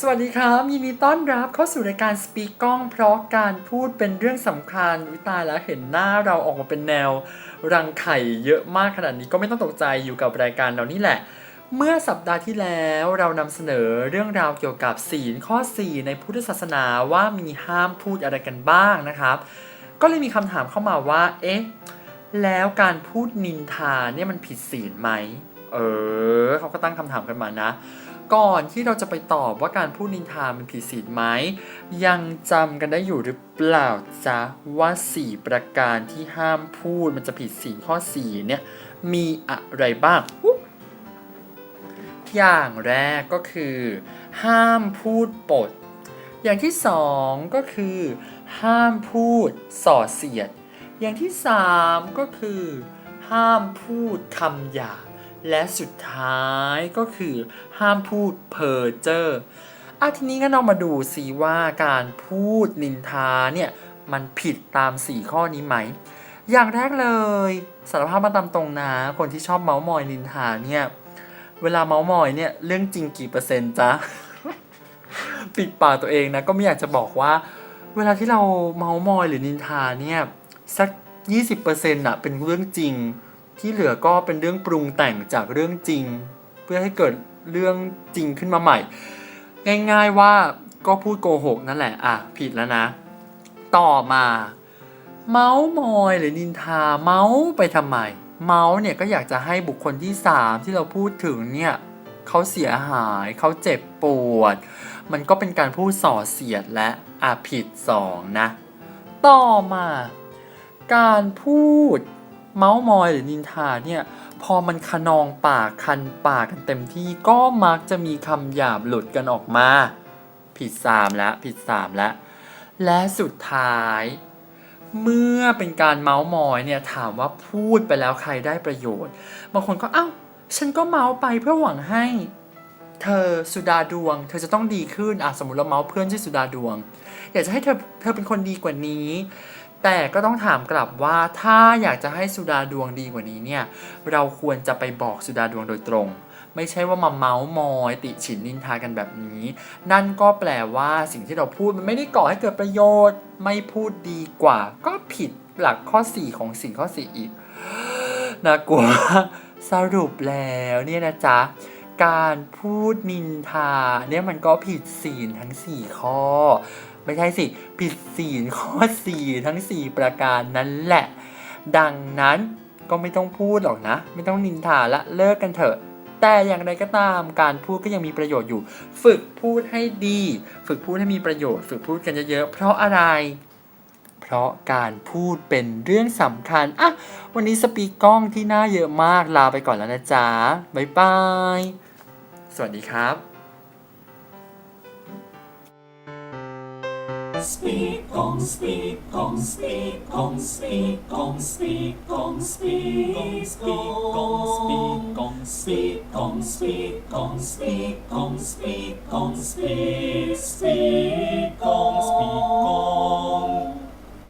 สวัสดีครับยินดีต้อนรับเข้าสู่รายการสปีกกล้อง เพราะการพูดเป็นเรื่องสำคัญวิตายแล้วเห็นหน้าเราออกมาเป็นแนว รังไข่เยอะมากขนาดนี้ก็ไม่ต้องตกใจอยู่กับรายการเรานี่แหละ เมื่อสัปดาห์ที่แล้วเรานำเสนอเรื่องราวเกี่ยวกับศีลข้อ 4 ในพุทธศาสนาว่ามีห้ามพูดอะไรกันบ้างนะครับ ก็เลยมีคำถามเข้ามาว่า เอ๊ะ แล้วการพูดนินทาเนี่ยมันผิดศีลไหม เออเขาก็ตั้งคำถามกันมานะ ก่อนที่เราจะไปตอบว่าการพูดนินทามันผิดศีลไหม ยังจำกันได้อยู่หรือเปล่าจ๊ะว่า 4 ประการที่ห้ามพูดมันจะผิดศีลข้อ4เนี่ยมีอะไรบ้างอุ๊บอย่างแรกก็คือ ห้ามพูดปด อย่างที่สองก็คือ ห้ามพูดส่อเสียด อย่างที่สามก็คือ ห้ามพูดคำหยาบ และสุดท้ายก็คือห้ามพูดเพ้อเจ้ออะทีนี้ก็เรามาดูสิว่าการพูดนินทาเนี่ยมันผิดตาม 4 ข้อนี้ไหม อย่างแรกเลยสารภาพมาตามตรงนะ คนที่ชอบเมาส์มอยนินทาเนี่ย เวลาเมาส์มอยเนี่ยเรื่องจริงกี่เปอร์เซ็นต์จ๊ะ ปิดปากตัวเองนะ ก็ไม่อยากจะบอกว่า เวลาที่เราเมาส์มอยหรือนินทาเนี่ยสัก 20%อะเป็นเรื่องจริง ที่เหลือก็เป็นเรื่องปรุงแต่งจากเรื่องจริง เพื่อให้เกิดเรื่องจริงขึ้นมาใหม่ ง่ายๆว่าก็พูดโกหกนั่นแหละอะผิดแล้วนะ ต่อมา เมาส์มอยหรือนินทาเมาส์ไปทำไม เมาส์เนี่ยก็อยากจะให้บุคคลที่ 3 ที่เราพูดถึงเนี่ยเขาเสียหายเขาเจ็บปวด มันก็เป็นการพูดส่อเสียดและอาผิดสองนะ ต่อมา การพูด เมาส์มอยหรือนินทาเนี่ยพอมันคะนองปากคันปากกันเต็มที่ก็มักจะมีคำหยาบหลุดกันออกมา ผิดสามแล้วผิดสามแล้วและสุดท้าย เมื่อเป็นการเมาส์มอยเนี่ยถามว่าพูดไปแล้วใครได้ประโยชน์บางคนก็เอ้าฉันก็เมาส์ไปเพื่อหวังให้ เธอสุดาดวง เธอจะต้องดีขึ้นอะสมมติเราเมาส์เพื่อนชื่อสุดาดวง อยากจะให้เธอเธอเป็นคนดีกว่านี้ แต่ก็ต้องถามกลับว่าถ้าอยากจะให้สุดาดวงดีกว่านี้เนี่ย เราควรจะไปบอกสุดาดวงโดยตรง ไม่ใช่ว่ามาเมาส์มอยติฉินนินทากันแบบนี้ นั่นก็แปลว่าสิ่งที่เราพูดมันไม่ได้ก่อให้เกิดประโยชน์ ไม่พูดดีกว่า ก็ผิดหลักข้อ 4 ของสิ่งข้อ 4 อีกน่ากลัวสรุปแล้วเนี่ยนะจ๊ะ การพูดนินทาเนี่ยมันก็ผิดศีลทั้ง 4 ข้อ ไม่ใช่สิ ผิดศีลข้อ 4 ทั้ง 4 ประการนั้นแหละ ดังนั้นก็ไม่ต้องพูดหรอกนะ ไม่ต้องนินทาละเลิกกันเถอะ แต่อย่างไรก็ตามการพูดก็ยังมีประโยชน์อยู่ ฝึกพูดให้ดี ฝึกพูดให้มีประโยชน์ ฝึกพูดกันเยอะๆเพราะอะไร เพราะการพูดเป็นเรื่องสำคัญอะวันนี้สปีกกล้องที่หน้าเยอะมากลาไปก่อนแล้วนะจ๊ะบ๊ายบาย สวัสดีครับ Speak on, speak on, speak on, speak on, speak on, speak on, speak on, speak on, speak on, speak on, speak on, speak, speak on, speak on.